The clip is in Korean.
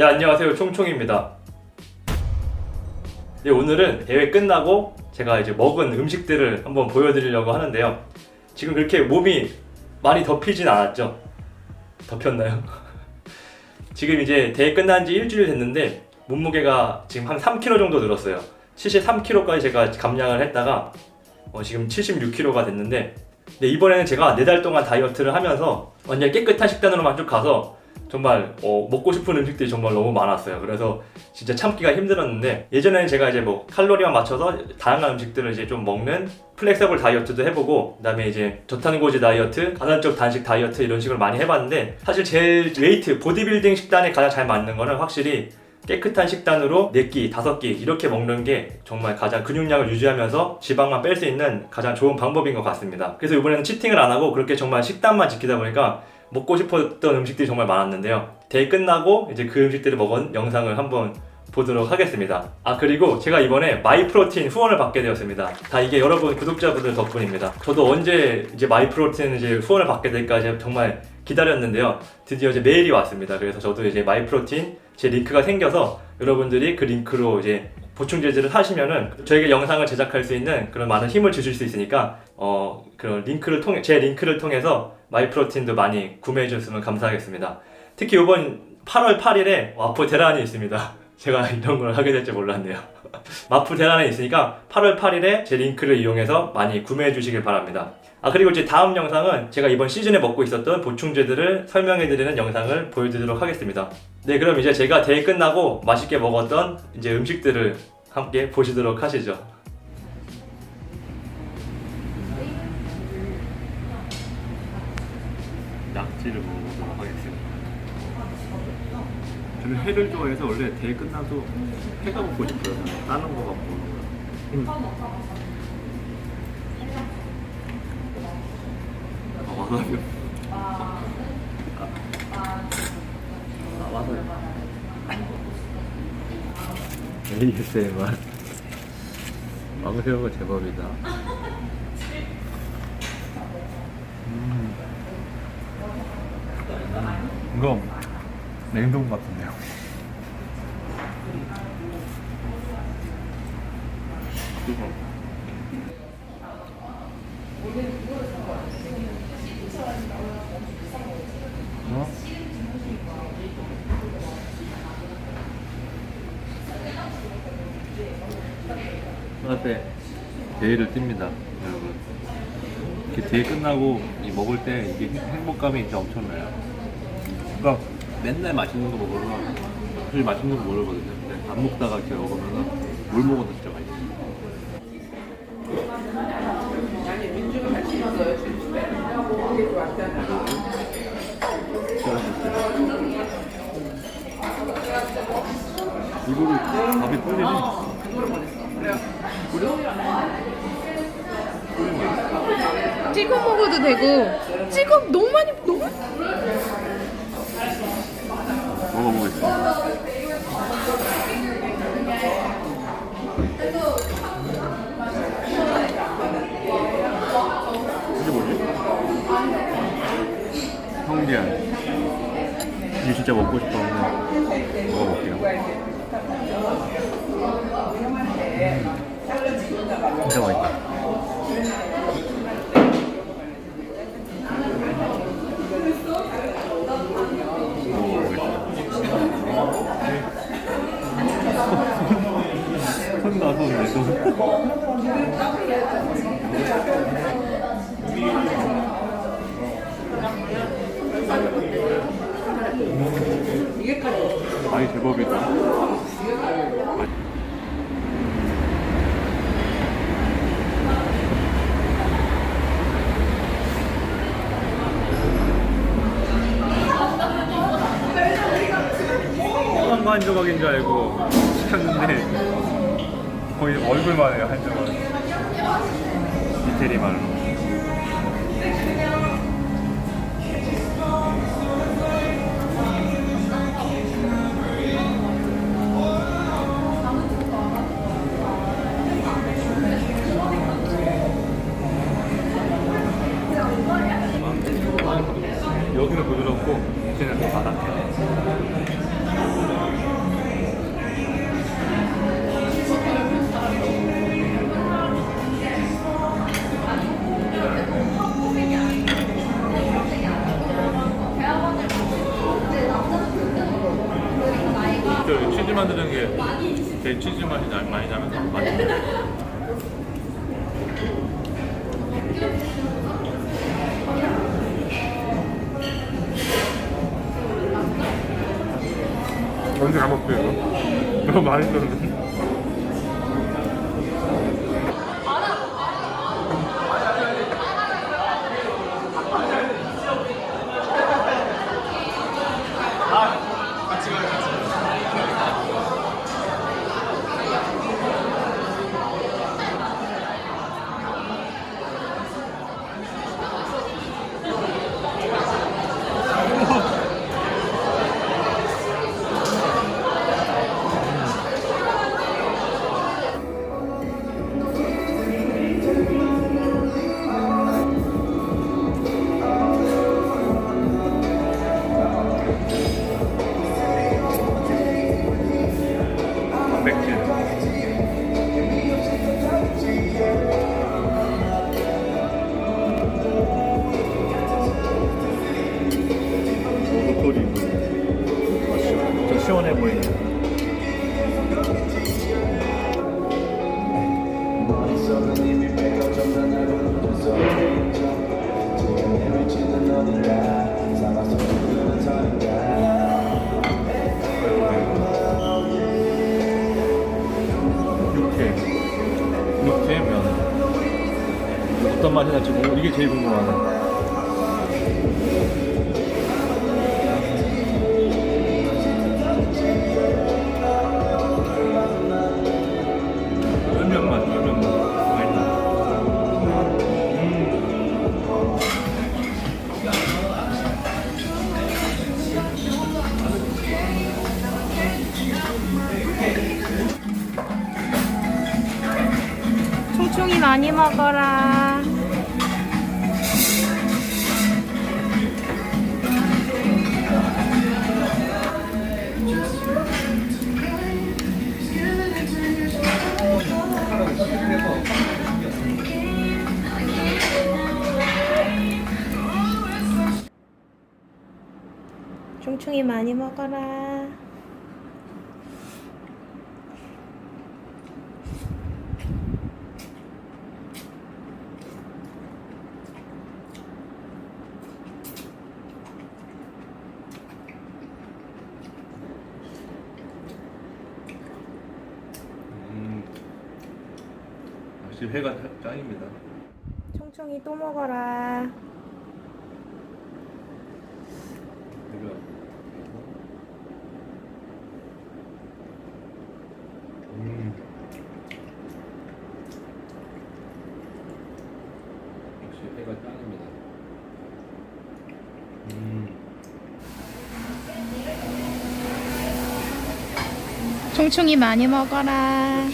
네 안녕하세요 총총입니다. 네, 오늘은 대회 끝나고 제가 이제 먹은 음식들을 한번 보여드리려고 하는데요. 지금 그렇게 몸이 많이 덮이진 않았죠? 덮였나요? 지금 이제 대회 끝난 지 일주일 됐는데 몸무게가 지금 한 3kg 정도 늘었어요. 73kg까지 제가 감량을 했다가 어, 지금 76kg가 됐는데 네, 이번에는 제가 4달 동안 다이어트를 하면서 완전 깨끗한 식단으로만 쭉 가서 정말 어, 먹고 싶은 음식들이 정말 너무 많았어요. 그래서 진짜 참기가 힘들었는데 예전에는 제가 이제 뭐 칼로리만 맞춰서 다양한 음식들을 이제 좀 먹는 플렉서블 다이어트도 해보고 그다음에 이제 저탄고지 다이어트, 가산적 단식 다이어트 이런 식으로 많이 해봤는데 사실 제일 웨이트 보디빌딩 식단에 가장 잘 맞는 거는 확실히 깨끗한 식단으로 4끼, 5끼 이렇게 먹는 게 정말 가장 근육량을 유지하면서 지방만 뺄 수 있는 가장 좋은 방법인 것 같습니다. 그래서 이번에는 치팅을 안 하고 그렇게 정말 식단만 지키다 보니까 먹고 싶었던 음식들이 정말 많았는데요. 대회 끝나고 이제 그 음식들을 먹은 영상을 한번 보도록 하겠습니다. 아 그리고 제가 이번에 마이프로틴 후원을 받게 되었습니다. 다 이게 여러분 구독자분들 덕분입니다. 저도 언제 이제 마이프로틴 이제 후원을 받게 될까 정말 기다렸는데요. 드디어 이제 메일이 왔습니다. 그래서 저도 이제 마이프로틴 제 링크가 생겨서 여러분들이 그 링크로 이제 보충 제지를 하시면은 저에게 영상을 제작할 수 있는 그런 많은 힘을 주실 수 있으니까 어 그런 링크를 통해 제 링크를 통해서 마이프로틴도 많이 구매해 주셨으면 감사하겠습니다. 특히 이번 8월 8일에 와프 대란이 있습니다. 제가 이런 걸 하게 될 줄 몰랐네요. 마프 대란에 있으니까 8월 8일에 제 링크를 이용해서 많이 구매해 주시길 바랍니다. 아 그리고 이제 다음 영상은 제가 이번 시즌에 먹고 있었던 보충제들을 설명해 드리는 영상을 보여드리도록 하겠습니다. 네 그럼 이제 제가 대회 끝나고 맛있게 먹었던 이제 음식들을 함께 보시도록 하시죠. 낙지를 먹어보도록 하겠습니다. 저는 회를 좋아해서 원래 대회 끝나도 회가 먹고 싶어요. 다른 거 갖고. 아, 와사비. 아, 아, 와사비. ASMR. 왕새우가 제법이다. 음. 이거 냉동 같은데요. 어? 앞에 대회를 뜁니다, 여러분. 이렇게 대회 끝나고 이 먹을 때 이게 행복감이 진짜 엄청나요. 그러니까 맨날 맛있는 거 먹으면 사실 맛있는 거 모르거든요. 근데 안 먹다가 이렇게 먹으면 물 먹어도 진짜 맛있어요. 이거를 밥에 뿌리니 찍어 먹어도 되고. 찍어 너무 많이 너무 먹어보겠습니다. 이게 뭐지? 성게알. 이게 진짜 먹고 싶었는데 먹어볼게요. 음, 진짜 맛있다. 아니 제법이다. 한 조각인 줄 알고 시켰는데 거의 얼굴만 해요 한 조각 이태리 말로. 만드는 게제 치즈 맛이 나- 많이 나면서 맛있네. 언제 가먹게 이거? 너무 맛있었는데. 단백질. 날지 모르 이게 제일 궁금하네. 많이 먹어라. 총총이 많이 먹어라. 회가 짱- 짱입니다. 총총이 또 먹어라. 회가 음. 역시 회가 짱입니다. 음. 총총이 많이 먹어라.